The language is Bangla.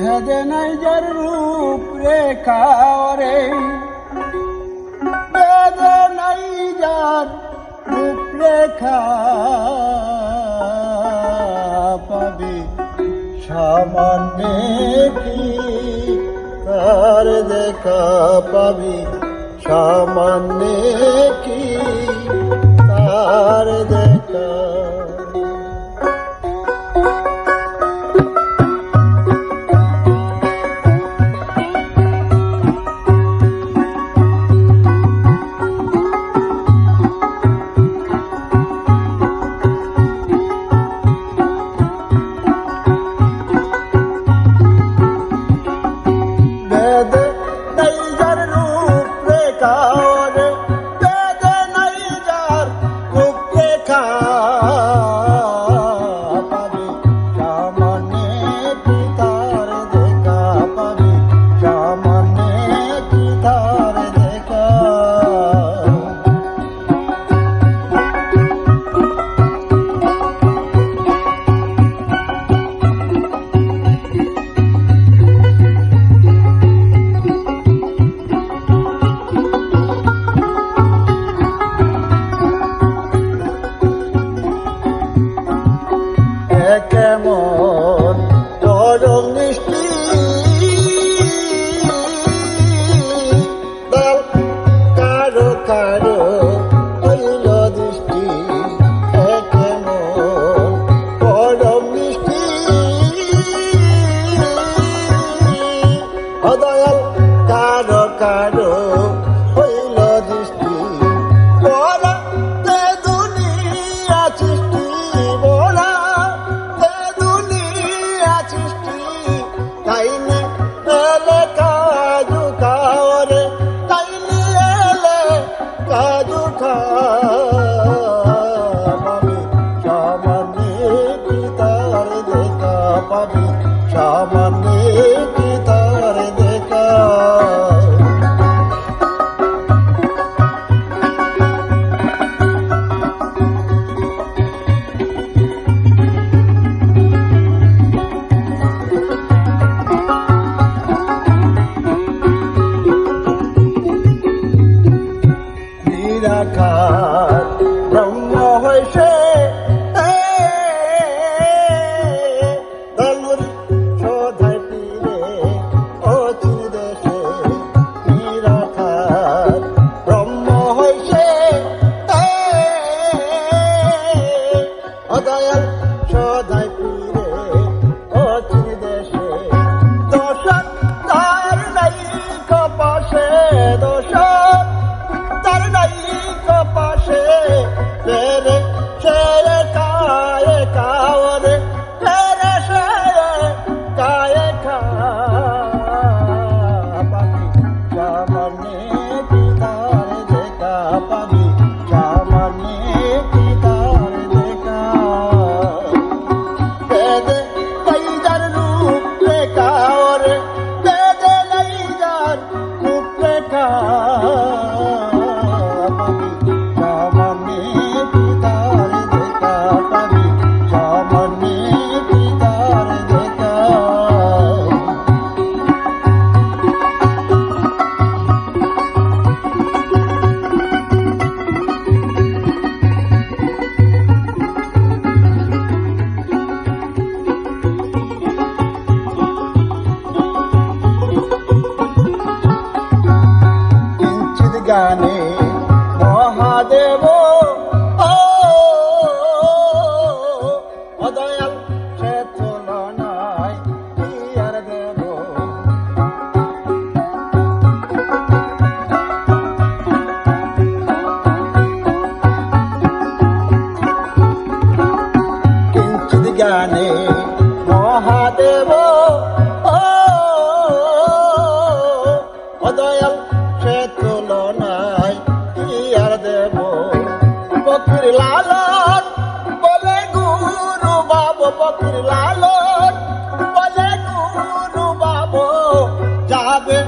ভেদে নাই যার রূপ রেখা রে ভেদে নাই যার রূপ রেখা পাবি। সামান্য কি তার দেখা পাবি। সামান্য কি তার দেখা পারি সামনে কি তার দেখা? রাখা का জানে মহাদেব অদয়াল সে তুলনায় আর দেব। কিঞ্চিত জ্ঞানে নবীর লালন বলে নুনু বাবু যাবে